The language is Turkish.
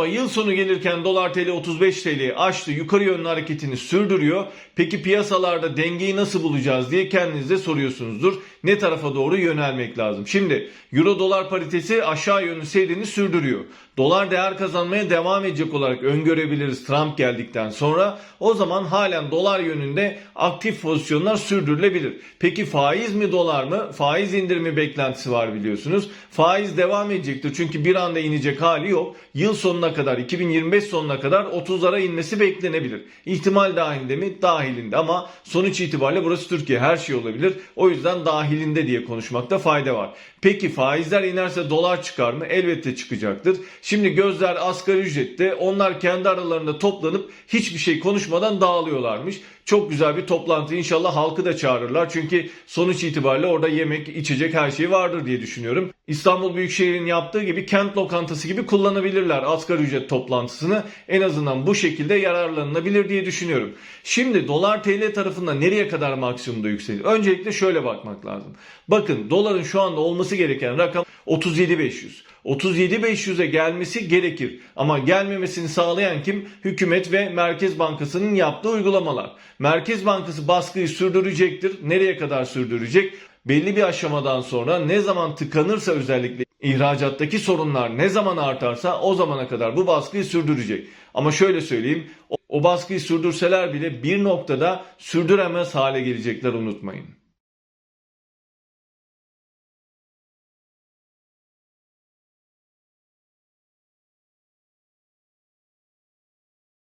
Merhaba yıl sonu gelirken dolar TL 35 TL'yi aştı yukarı yönlü hareketini sürdürüyor. Peki piyasalarda dengeyi nasıl bulacağız diye kendinize soruyorsunuzdur. Ne tarafa doğru yönelmek lazım? Şimdi euro dolar paritesi aşağı yönlü seyrini sürdürüyor. Dolar değer kazanmaya devam edecek olarak öngörebiliriz Trump geldikten sonra. O zaman halen dolar yönünde aktif pozisyonlar sürdürülebilir. Peki faiz mi dolar mı? Faiz indirimi beklentisi var biliyorsunuz. Faiz devam edecektir çünkü bir anda inecek hali yok. Yıl sonuna kadar 2025 sonuna kadar 30'lara inmesi beklenebilir. İhtimal dahilinde mi? Dahilinde ama sonuç itibariyle burası Türkiye her şey olabilir. O yüzden dahilinde diye konuşmakta fayda var. Peki faizler inerse dolar çıkar mı? Elbette çıkacaktır. Şimdi gözler asgari ücrette. Onlar kendi aralarında toplanıp hiçbir şey konuşmadan dağılıyorlarmış. Çok güzel bir toplantı. İnşallah halkı da çağırırlar. Çünkü sonuç itibariyle orada yemek, içecek her şey vardır diye düşünüyorum. İstanbul Büyükşehir'in yaptığı gibi kent lokantası gibi kullanabilirler asgari ücret toplantısını. En azından bu şekilde yararlanılabilir diye düşünüyorum. Şimdi dolar TL tarafında nereye kadar maksimumda yükselir? Öncelikle şöyle bakmak lazım. Bakın doların şu anda olması gereken rakam 37.500. 37.500'e gelmesi gerekir. Ama gelmemesini sağlayan kim? Hükümet ve Merkez Bankası'nın yaptığı uygulamalar. Merkez Bankası baskıyı sürdürecektir. Nereye kadar sürdürecek? Belli bir aşamadan sonra ne zaman tıkanırsa özellikle ihracattaki sorunlar ne zaman artarsa o zamana kadar bu baskıyı sürdürecek. Ama şöyle söyleyeyim o, baskıyı sürdürseler bile bir noktada sürdüremez hale gelecekler unutmayın.